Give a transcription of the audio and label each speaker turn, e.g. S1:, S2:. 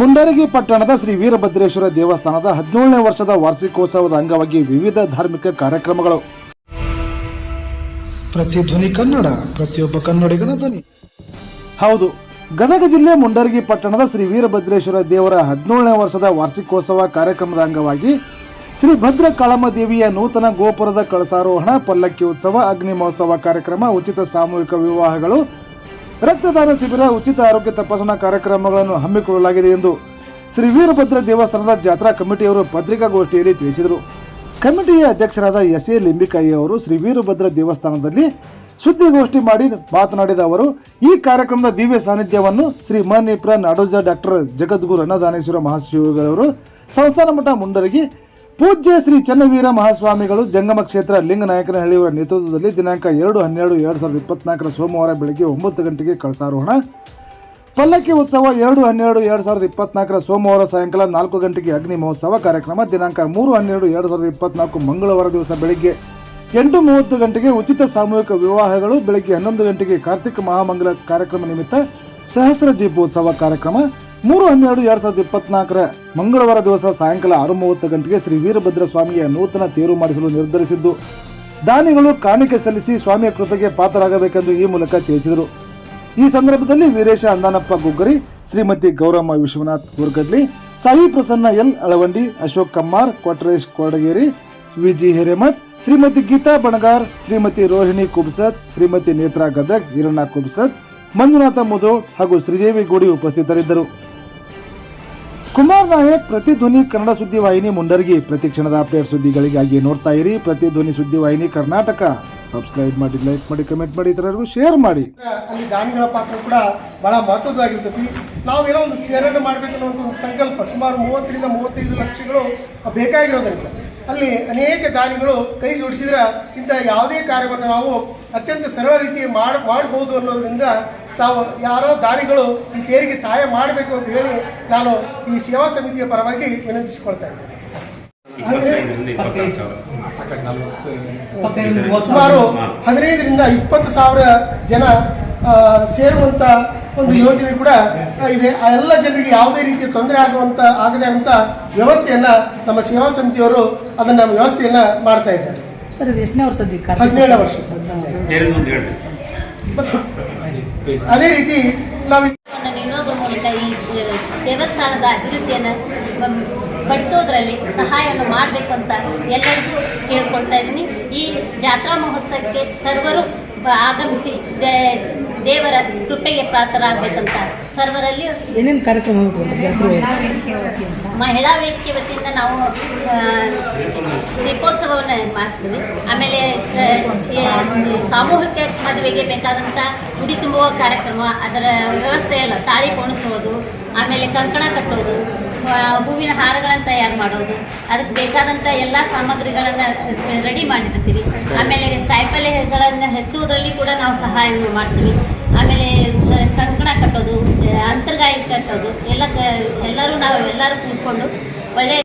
S1: ಮುಂಡರಗಿ ಪಟ್ಟಣದ ಶ್ರೀ ವೀರಭದ್ರೇಶ್ವರ ದೇವಸ್ಥಾನದ ಹದಿನೇಳನೇ ವರ್ಷದ ವಾರ್ಷಿಕೋತ್ಸವದ ಅಂಗವಾಗಿ ವಿವಿಧ ಧಾರ್ಮಿಕ ಕಾರ್ಯಕ್ರಮಗಳು.
S2: ಪ್ರತಿಧ್ವನಿ ಕನ್ನಡ ಪ್ರತಿಯೊಬ್ಬ ಕನ್ನಡಿಗನ ಧ್ವನಿ.
S1: ಹೌದು ಗದಗ ಜಿಲ್ಲೆ ಮುಂಡರಗಿ ಪಟ್ಟಣದ ಶ್ರೀ ವೀರಭದ್ರೇಶ್ವರ ದೇವರ ಹದಿನೇಳನೇ ವರ್ಷದ ವಾರ್ಷಿಕೋತ್ಸವ ಕಾರ್ಯಕ್ರಮದ ಅಂಗವಾಗಿ ಶ್ರೀ ಭದ್ರ ಕಾಳಮ್ಮ ದೇವಿಯ ನೂತನ ಗೋಪುರದ ಕಳಸಾರೋಹಣ ಪಲ್ಲಕ್ಕಿ ಉತ್ಸವ ಅಗ್ನಿ ಮಹೋತ್ಸವ ಕಾರ್ಯಕ್ರಮ ಉಚಿತ ಸಾಮೂಹಿಕ ವಿವಾಹಗಳು ರಕ್ತದಾನ ಶಿಬಿರ, ಉಚಿತ ಆರೋಗ್ಯ ತಪಾಸಣಾ ಕಾರ್ಯಕ್ರಮಗಳನ್ನು ಹಮ್ಮಿಕೊಳ್ಳಲಾಗಿದೆ ಎಂದು ಶ್ರೀ ವೀರಭದ್ರ ದೇವಸ್ಥಾನದ ಜಾತ್ರಾ ಕಮಿಟಿಯವರು ಪತ್ರಿಕಾಗೋಷ್ಠಿಯಲ್ಲಿ ತಿಳಿಸಿದರು. ಕಮಿಟಿಯ ಅಧ್ಯಕ್ಷರಾದ ಎಸ್ ಎ ಲಿಂಬಿಕಾಯಿ ಅವರು ಶ್ರೀ ವೀರಭದ್ರ ದೇವಸ್ಥಾನದಲ್ಲಿ ಸುದ್ದಿಗೋಷ್ಠಿ ಮಾಡಿ ಮಾತನಾಡಿದ ಅವರು, ಈ ಕಾರ್ಯಕ್ರಮದ ದಿವ್ಯ ಸಾನ್ನಿಧ್ಯವನ್ನು ಶ್ರೀ ಮನಿಪ್ರ ನಾಡೋಜ ಡಾಕ್ಟರ್ ಜಗದ್ಗುರು ಅನ್ನದಾನೇಶ್ವರ ಮಹಾಶಿವಗಳವರು ಸಂಸ್ಥಾನ ಮಠ ಮುಂಡರಗಿ ಪೂಜ್ಯ ಶ್ರೀ ಚನ್ನವೀರ ಮಹಾಸ್ವಾಮಿಗಳು ಜಂಗಮ ಕ್ಷೇತ್ರ ಲಿಂಗನಾಯಕನಹಳ್ಳಿಯವರ ನೇತೃತ್ವದಲ್ಲಿ ದಿನಾಂಕ ಎರಡು ಹನ್ನೆರಡು ಎರಡು ಸಾವಿರದ ಇಪ್ಪತ್ನಾಲ್ಕರ ಸೋಮವಾರ ಬೆಳಗ್ಗೆ ಒಂಬತ್ತು ಗಂಟೆಗೆ ಕಳಸಾರೋಹಣ. ಪಲ್ಲಕ್ಕಿ ಉತ್ಸವ ಎರಡು ಹನ್ನೆರಡು ಎರಡು ಸಾವಿರದ ಇಪ್ಪತ್ನಾಲ್ಕರ ಸೋಮವಾರ ಸಾಯಂಕಾಲ ನಾಲ್ಕು ಗಂಟೆಗೆ ಅಗ್ನಿ ಮಹೋತ್ಸವ ಕಾರ್ಯಕ್ರಮ, ದಿನಾಂಕ ಮೂರು ಹನ್ನೆರಡು ಎರಡು ಸಾವಿರದ ಇಪ್ಪತ್ನಾಲ್ಕು ಮಂಗಳವಾರ ದಿವಸ ಬೆಳಗ್ಗೆ ಎಂಟು ಮೂವತ್ತು ಗಂಟೆಗೆ ಉಚಿತ ಸಾಮೂಹಿಕ ವಿವಾಹಗಳು, ಬೆಳಗ್ಗೆ ಹನ್ನೊಂದು ಗಂಟೆಗೆ ಕಾರ್ತಿಕ ಮಹಾಮಂಗಲ ಕಾರ್ಯಕ್ರಮ ನಿಮಿತ್ತ ಸಹಸ್ರ ದೀಪೋತ್ಸವ ಕಾರ್ಯಕ್ರಮ. ಮೂರು ಹನ್ನೆರಡು ಎರಡ್ ಸಾವಿರದ ಇಪ್ಪತ್ನಾಲ್ಕರ ಮಂಗಳವಾರ ದಿವಸ ಸಾಯಂಕಾಲ ಆರು ಮೂವತ್ತು ಗಂಟೆಗೆ ಶ್ರೀ ವೀರಭದ್ರ ಸ್ವಾಮಿಯ ನೂತನ ತೇರು ಮಾಡಿಸಲು ನಿರ್ಧರಿಸಿದ್ದು, ದಾನಿಗಳು ಕಾಣಿಕೆ ಸಲ್ಲಿಸಿ ಸ್ವಾಮಿಯ ಕೃಪೆಗೆ ಪಾತ್ರರಾಗಬೇಕೆಂದು ಈ ಮೂಲಕ ತಿಳಿಸಿದರು. ಈ ಸಂದರ್ಭದಲ್ಲಿ ವೀರೇಶ ಅಂದಾನಪ್ಪ ಗುಗ್ಗರಿ, ಶ್ರೀಮತಿ ಗೌರಮ್ಮ ವಿಶ್ವನಾಥ್ ಗುರ್ಗಡ್ಲಿ ಸಾಯಿ ಪ್ರಸನ್ನ ಎಲ್ ಅಳವಂಡಿ, ಅಶೋಕ್ ಕಮ್ಮಾರ್ ಕೊಟ್ರೇಶ್ ಕೊಡಗೇರಿ, ವಿಜಿ ಹಿರೇಮಠ್, ಶ್ರೀಮತಿ ಗೀತಾ ಬಣಗಾರ್, ಶ್ರೀಮತಿ ರೋಹಿಣಿ ಕುಬ್ಸತ್, ಶ್ರೀಮತಿ ನೇತ್ರಾ ಗದಗ್ ಈರಣ್ಣ ಕುಬ್ಸತ್, ಮಂಜುನಾಥ ಮುದೋಳ್ ಹಾಗೂ ಶ್ರೀದೇವಿ ಗೂಡಿ ಉಪಸ್ಥಿತರಿದ್ದರು. ಕುಮಾರ್ ನಾಯಕ್ ಪ್ರತಿಧ್ವನಿ ಕನ್ನಡ ಸುದ್ದಿ ವಾಹಿನಿ ಮುಂಡರ್ಗಿ. ಪ್ರತಿ ಕ್ಷಣದ ಅಪ್ಡೇಟ್ ಸುದ್ದಿಗಳಿಗಾಗಿ ನೋಡ್ತಾ ಇರಿ. ಪ್ರತಿಧ್ವನಿ ಸುದ್ದಿ ವಾಹಿನಿ ಕರ್ನಾಟಕ. ಸಬ್ಸ್ಕ್ರೈಬ್ ಮಾಡಿ ಲೈಕ್ ಮಾಡಿ ಕಮೆಂಟ್ ಮಾಡಿ, ಇತರರಿಗೂ ಶೇರ್ ಮಾಡಿ.
S3: ಅಲ್ಲಿ ದಾನಿಗಳ ಪಾತ್ರ ಕೂಡ ಬಹಳ ಮಹತ್ವದ್ದಾಗಿರ್ತೈತಿ. ಏನೋ ಒಂದು ಸೇರಣೆ ಮಾಡಬೇಕು ಅನ್ನೋ ಒಂದು ಸಂಕಲ್ಪ, ಸುಮಾರು ಮೂವತ್ತರಿಂದ ಮೂವತ್ತೈದು ಲಕ್ಷಗಳು ಬೇಕಾಗಿರೋದ್ರಿಂದ. ಅಲ್ಲಿ ಅನೇಕ ದಾನಿಗಳು ಕೈ ಜೋಡಿಸಿದ್ರೆ ಇಂಥ ಯಾವುದೇ ಕಾರ್ಯವನ್ನು ನಾವು ಅತ್ಯಂತ ಸರಳ ರೀತಿ ಮಾಡ ಮಾಡಬಹುದು ಅನ್ನೋದ್ರಿಂದ ತಾವು ಯಾರೋ ದಾರಿಗಳು ಈ ತೇರಿಗೆ ಸಹಾಯ ಮಾಡಬೇಕು ಅಂತ ಹೇಳಿ ನಾನು ಈ ಸೇವಾ ಸಮಿತಿಯ ಪರವಾಗಿ ವಿನಂತಿಸಿಕೊಳ್ತಾ ಇದ್ದೇನೆ. ಸುಮಾರು ಹದಿನೈದರಿಂದ ಇಪ್ಪತ್ತು ಸಾವಿರ ಜನ ಸೇರುವಂತ ಒಂದು ಯೋಜನೆ ಕೂಡ ಇದೆ. ಆ ಎಲ್ಲ ಜನರಿಗೆ ಯಾವುದೇ ರೀತಿಯ ತೊಂದರೆ ಆಗುವಂತ ಆಗದೆ ಅಂತ ವ್ಯವಸ್ಥೆಯನ್ನ ನಮ್ಮ ಸೇವಾ ಸಮಿತಿಯವರು ಅದನ್ನ ವ್ಯವಸ್ಥೆಯನ್ನ ಮಾಡ್ತಾ ಇದ್ದಾರೆ.
S4: ಸರ್ ಇದು ಎಷ್ಟನೇ ವರ್ಷ?
S3: ಹದಿನೇಳು ವರ್ಷ ಸರ್ ಅದೇ ರೀತಿ ನಾವು
S5: ನೀಡೋದ್ರ ಮೂಲಕ ಈ ದೇವಸ್ಥಾನದ ಅಭಿವೃದ್ಧಿಯನ್ನು ಪಡಿಸೋದ್ರಲ್ಲಿ ಸಹಾಯವನ್ನು ಮಾಡಬೇಕು ಅಂತ ಎಲ್ಲರಿಗೂ ಕೇಳ್ಕೊಳ್ತಾ ಇದ್ದೀನಿ. ಈ ಜಾತ್ರಾ ಮಹೋತ್ಸವಕ್ಕೆ ಸರ್ವರು ಬ- ಆಗಮಿಸಿ ದೇ- ದೇವರ ಕೃಪೆಗೆ ಪಾತ್ರರಾಗಬೇಕಂತ ಸರ್ವರಲ್ಲಿ
S4: ಏನೇನು ಕಾರ್ಯಕ್ರಮ
S5: ಮಹಿಳಾ ವೇದಿಕೆ ವತಿಯಿಂದ ನಾವು ದೀಪೋತ್ಸವವನ್ನು ಮಾಡ್ತೀವಿ. ಆಮೇಲೆ ಸಾಮೂಹಿಕ ಮದುವೆಗೆ ಬೇಕಾದಂಥ ಉಡಿ ತುಂಬುವ ಕಾರ್ಯಕ್ರಮ ಅದರ ವ್ಯವಸ್ಥೆ ಎಲ್ಲ ತಾಳಿ ಪೋಣಿಸೋದು ಆಮೇಲೆ ಕಂಕಣ ಕಟ್ಟೋದು ಹೂವಿನ ಹಾರಗಳನ್ನು ತಯಾರು ಮಾಡೋದು ಅದಕ್ಕೆ ಬೇಕಾದಂಥ ಎಲ್ಲ ಸಾಮಗ್ರಿಗಳನ್ನು ರೆಡಿ ಮಾಡಿರ್ತೀವಿ ಹೆಚ್ಚುವುದರಲ್ಲಿ ಕೂಡ ನಾವು ಸಹಾಯ ಮಾಡ್ತೀವಿ. ಆಮೇಲೆ ಕಂಕಣ ಕಟ್ಟೋದು ಅಂತರ್ಗಾಯಿ ಕಟ್ಟೋದು, ಎಲ್ಲ ಎಲ್ಲರೂ ನಾವು ಎಲ್ಲರೂ ಕೂತ್ಕೊಂಡು ಒಳ್ಳೆಯ